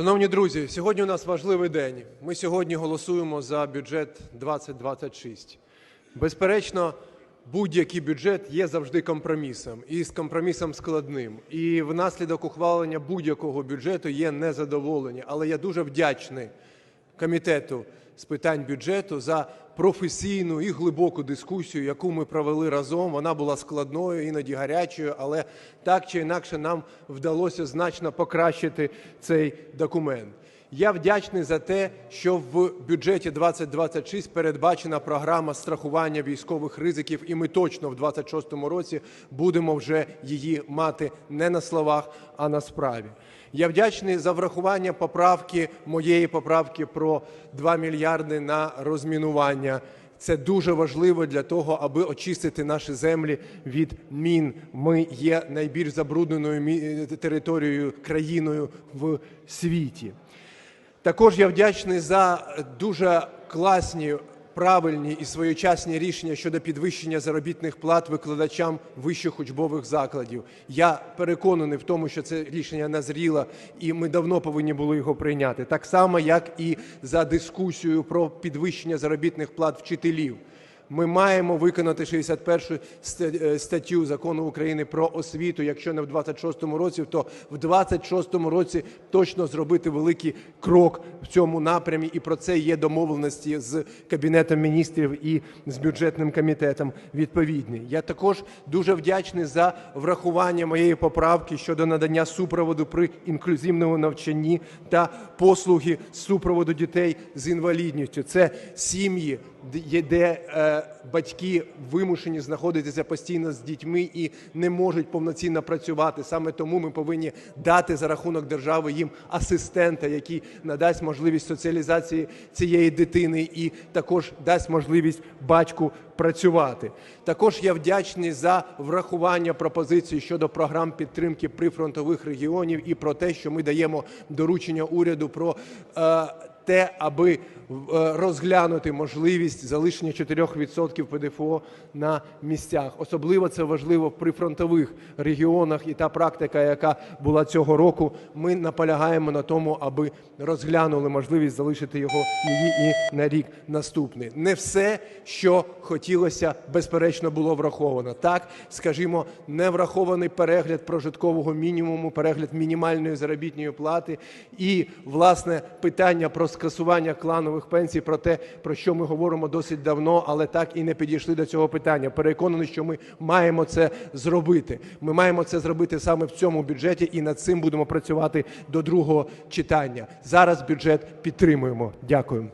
Шановні друзі, сьогодні у нас важливий день. Ми сьогодні голосуємо за бюджет 2026. Безперечно, будь-який бюджет є завжди компромісом і з компромісом складним. І внаслідок ухвалення будь-якого бюджету є незадоволення. Але я дуже вдячний комітету з питань бюджету за професійну і глибоку дискусію, яку ми провели разом. Вона була складною, іноді гарячою, але так чи інакше нам вдалося значно покращити цей документ. Я вдячний за те, що в бюджеті 2026 передбачена програма страхування військових ризиків, і ми точно в 2026 році будемо вже її мати не на словах, а на справі. Я вдячний за врахування поправки моєї поправки про 2 мільярди на розмінування. Це дуже важливо для того, аби очистити наші землі від мін. Ми є найбільш забрудненою територією країною в світі. Також я вдячний за дуже класні, правильні і своєчасні рішення щодо підвищення заробітних плат викладачам вищих учбових закладів. Я переконаний в тому, що це рішення назріло, і ми давно повинні були його прийняти. Так само, як і за дискусію про підвищення заробітних плат вчителів. Ми маємо виконати 61 ст- е, статтю Закону України про освіту. Якщо не в 26-му році, то в 26-му році точно зробити великий крок в цьому напрямі. І про це є домовленості з Кабінетом міністрів і з бюджетним комітетом відповідний. Я також дуже вдячний за врахування моєї поправки щодо надання супроводу при інклюзивному навчанні та послуги супроводу дітей з інвалідністю. Це сім'ї, де- де е, батьки вимушені знаходитися постійно з дітьми і не можуть повноцінно працювати. Саме тому ми повинні дати за рахунок держави їм асистента, який надасть можливість соціалізації цієї дитини і також дасть можливість батьку працювати. Також я вдячний за врахування пропозицій щодо програм підтримки прифронтових регіонів і про те, що ми даємо доручення уряду про е, те, аби е, розглянути можливість залишення 4% ПДФО на місцях. Особливо це важливо в прифронтових регіонах, і та практика, яка була цього року, ми наполягаємо на тому, аби розглянули можливість залишити його її і на рік наступний. Не все, що хотілося, безперечно, було враховано. Так, скажімо, не врахований перегляд прожиткового мінімуму, перегляд мінімальної заробітної плати і, власне, питання про скасування кланових пенсій, про те, про що ми говоримо досить давно, але так і не підійшли до цього питання. Переконаний, що ми маємо це зробити. Ми маємо це зробити саме в цьому бюджеті, і над цим будемо працювати до другого читання. Зараз бюджет підтримуємо. Дякую.